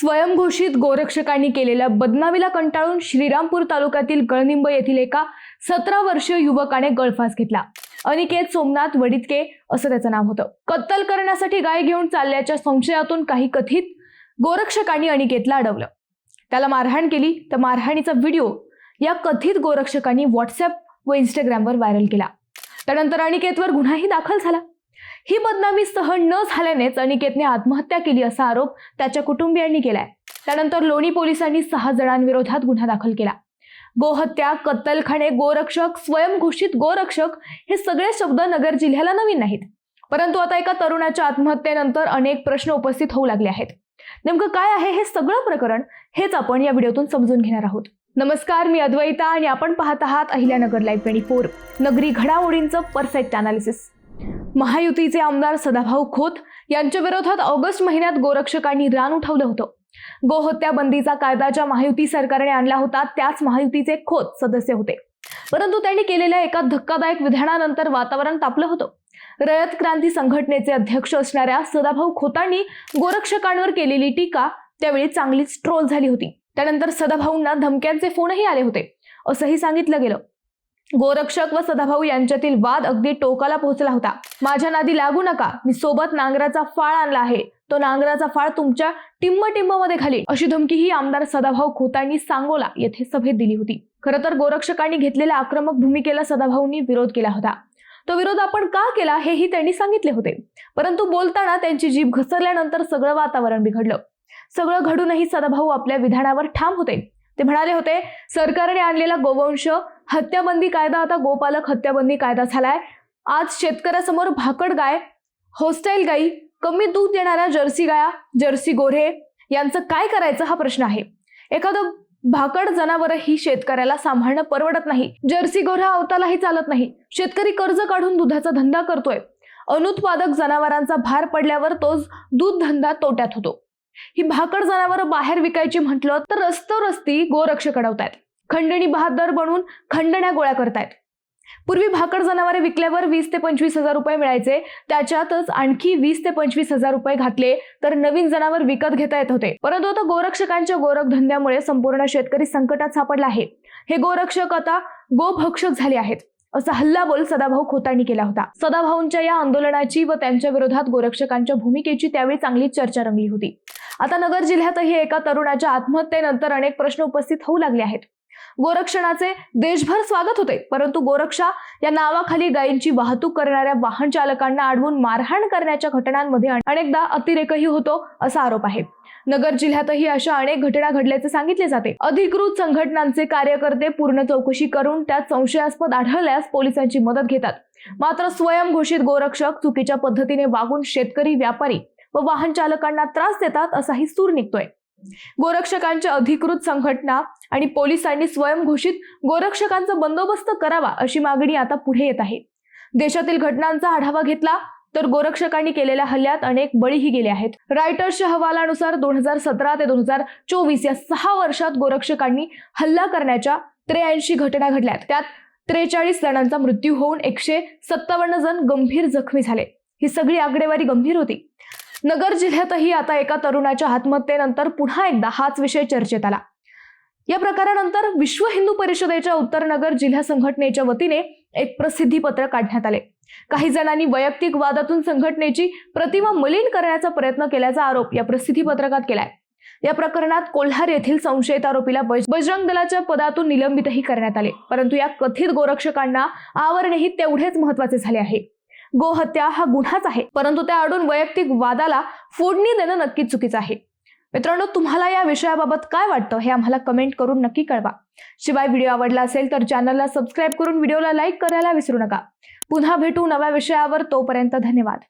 स्वयंघोषित गोरक्षकांनी केलेल्या बदनामीला कंटाळून श्रीरामपूर तालुक्यातील गळनिंब येथील एका सतरा वर्षीय युवकाने गळफास घेतला. अनिकेत सोमनाथ वडितके असं त्याचं नाव होतं. कत्तल करण्यासाठी गाय घेऊन चालल्याच्या संशयातून काही कथित गोरक्षकांनी अनिकेतला अडवलं. त्याला मारहाण केली. तर मारहाणीचा व्हिडिओ या कथित गोरक्षकांनी व्हॉट्सअप व इंस्टाग्रामवर व्हायरल केला. त्यानंतर अनिकेतवर गुन्हाही दाखल झाला. ही बदनामी सहन न झाल्यानेच अनिकेतने आत्महत्या केली असा आरोप त्याच्या कुटुंबियांनी केलाय. त्यानंतर लोणी पोलिसांनी सहा जणांविरोधात गुन्हा दाखल केला. गोहत्या कत्तलखाने गोरक्षक स्वयंघोषित गोरक्षक हे सगळे शब्द नगर जिल्ह्याला नवीन नाहीत. परंतु आता एका तरुणाच्या आत्महत्येनंतर अनेक प्रश्न उपस्थित होऊ लागले आहेत. नेमकं काय आहे हे सगळं प्रकरण हेच आपण या व्हिडिओतून समजून घेणार आहोत. नमस्कार मी अद्वैता आणि आपण पाहत आहात अहिल्यानगर लाईव्ह ट्वेंटी फोर नगरी घडामोडींचं परफेक्ट अनालिसिस महायुतीचे आमदार सदाभाऊ खोत यांच्या विरोधात ऑगस्ट महिन्यात गोरक्षकांनी रान उठवलं होतं. गोहत्या बंदीचा कायदा ज्या महायुती सरकारने आणला होता त्याच महायुतीचे खोत सदस्य होते. परंतु त्यांनी केलेल्या एका धक्कादायक विधानानंतर वातावरण तापलं होतं. रयत क्रांती संघटनेचे अध्यक्ष असणाऱ्या सदाभाऊ खोतांनी गोरक्षकांवर केलेली टीका त्यावेळी चांगलीच ट्रोल झाली होती. त्यानंतर सदाभाऊंना धमक्यांचे फोनही आले होते. असंही सांगितलं गेलं. गोरक्षक व सदाभाऊ यांच्यातील वाद अगदी टोकाला पोहोचला होता. माझ्या नादी लागू नका. मी सोबत नांगराचा फाळ आणला आहे. तो नांगराचा फाळ तुमच्या टिंब टिंबमध्ये घाली. अशी धमकीही आमदार सदाभाऊ खोतांनी सांगोला येथे सभेत दिली होती. खरं तर गोरक्षकांनी घेतलेल्या आक्रमक भूमिकेला सदाभाऊंनी विरोध केला होता. तो विरोध आपण का केला हेही त्यांनी सांगितले होते. परंतु बोलताना त्यांची जीभ घसरल्यानंतर सगळं वातावरण बिघडलं. सगळं घडूनही सदाभाऊ आपल्या विधानावर ठाम होते. ते म्हणाले होते सरकारने आणलेला गोवंश हत्याबंदी कायदा आता गोपालक हत्याबंदी कायदा झालाय. आज शेतकऱ्यासमोर भाकड गाय होस्टाईल गाई कमी दूध देणाऱ्या जर्सी गाया जर्सी गोरे यांचं काय करायचं हा प्रश्न आहे. एखादं भाकड जनावरही शेतकऱ्याला सांभाळणं परवडत नाही. जर्सी गोऱ्या अवतालाही चालत नाही. शेतकरी कर्ज काढून दुधाचा धंदा करतोय. अनुत्पादक जनावरांचा भार पडल्यावर तोच दूध धंदा तोट्यात होतो. ही भाकड जनावर बाहेर विकायची म्हटलं तर रस्ती गोरक्ष कडवतायत खंडणी बहादर बनून खंडण्या गोळ्या करतायत. पूर्वी भाकड जनावरे विकल्यावर वीस ते पंचवीस हजार रुपये मिळायचे. त्याच्यातच आणखी वीस ते पंचवीस हजार रुपये घातले तर नवीन जनावर विकत घेता येत होते. परंतु आता गोरक्षकांच्या गोरख धंद्यामुळे संपूर्ण शेतकरी संकटात सापडला आहे. हे गोरक्षक आता गोभक्षक झाले आहेत. असा हल्लाबोल सदाभाऊ खोतांनी केला होता. सदाभाऊंच्या या आंदोलनाची व त्यांच्या विरोधात गोरक्षकांच्या भूमिकेची त्यावेळी चांगली चर्चा रंगली होती. आता नगर जिल्ह्यातही एका तरुणाच्या आत्महत्येनंतर अनेक प्रश्न उपस्थित होऊ लागले आहेत. गोरक्षणाचे देशभर स्वागत होते. परंतु गोरक्षा या नावाखाली गायींची वाहतूक करणाऱ्या वाहन चालकांना अडवून मारहाण करण्याच्या घटनांमध्ये अनेकदा अतिरेकही होतो असा आरोप आहे. नगर जिल्ह्यातही अशा अनेक घटना घडल्याचे सांगितले जाते. अधिकृत संघटनांचे कार्यकर्ते पूर्ण चौकशी करून त्यात संशयास्पद आढळल्यास पोलिसांची मदत घेतात. मात्र स्वयंघोषित गोरक्षक चुकीच्या पद्धतीने वागून शेतकरी व्यापारी व वाहन चालकांना त्रास देतात असाही सूर निघतोय. गोरक्षकांच्या अधिकृत संघटना आणि पोलिसांनी स्वयंघोषित गोरक्षकांचा बंदोबस्त करावा अशी मागणी आता पुढे येत आहे. देशातील घटनांचा आढावा घेतला तर गोरक्षकांनी केलेल्या हल्ल्यात अनेक बळीही गेले आहेत. रायटर्सच्या अहवालानुसार दोन हजार सतरा ते दोन हजार चोवीस या सहा वर्षात गोरक्षकांनी हल्ला करण्याच्या त्र्याऐंशी घटना घडल्यात. त्यात त्रेचाळीस जणांचा मृत्यू होऊन एकशे सत्तावन्न जण गंभीर जखमी झाले. ही सगळी आकडेवारी गंभीर होती. नगर जिल्ह्यातही आता एका तरुणाच्या आत्महत्येनंतर पुन्हा एकदा हाच विषय चर्चेत आला. या प्रकारानंतर विश्व हिंदू परिषदेच्या उत्तर नगर जिल्हा संघटनेच्या वतीने एक प्रसिद्धी पत्र काढण्यात आले. काही जणांनी वैयक्तिक वादातून संघटनेची प्रतिमा मलिन करण्याचा प्रयत्न केल्याचा आरोप या प्रसिद्धी पत्रकात केलाय. या प्रकरणात कोल्हार येथील संशयित आरोपीला बज- बजरंग दलाच्या पदातून निलंबितही करण्यात आले. परंतु या कथित गोरक्षकांना आवरणेही तेवढेच महत्त्वाचे झाले आहे. गोहत्या हा गुन्हाच आहे. परंतु त्या अडून वैयक्तिक वादाला फोडणी देणं नक्कीच चुकीचं आहे. मित्रांनो तुम्हाला या विषयाबाबत काय वाटतं हे आम्हाला कमेंट करून नक्की कळवा. शिवाय व्हिडिओ आवडला असेल तर चॅनलला सबस्क्राईब करून व्हिडिओला लाईक करायला विसरू नका. पुन्हा भेटू नव्या विषयावर तोपर्यंत धन्यवाद.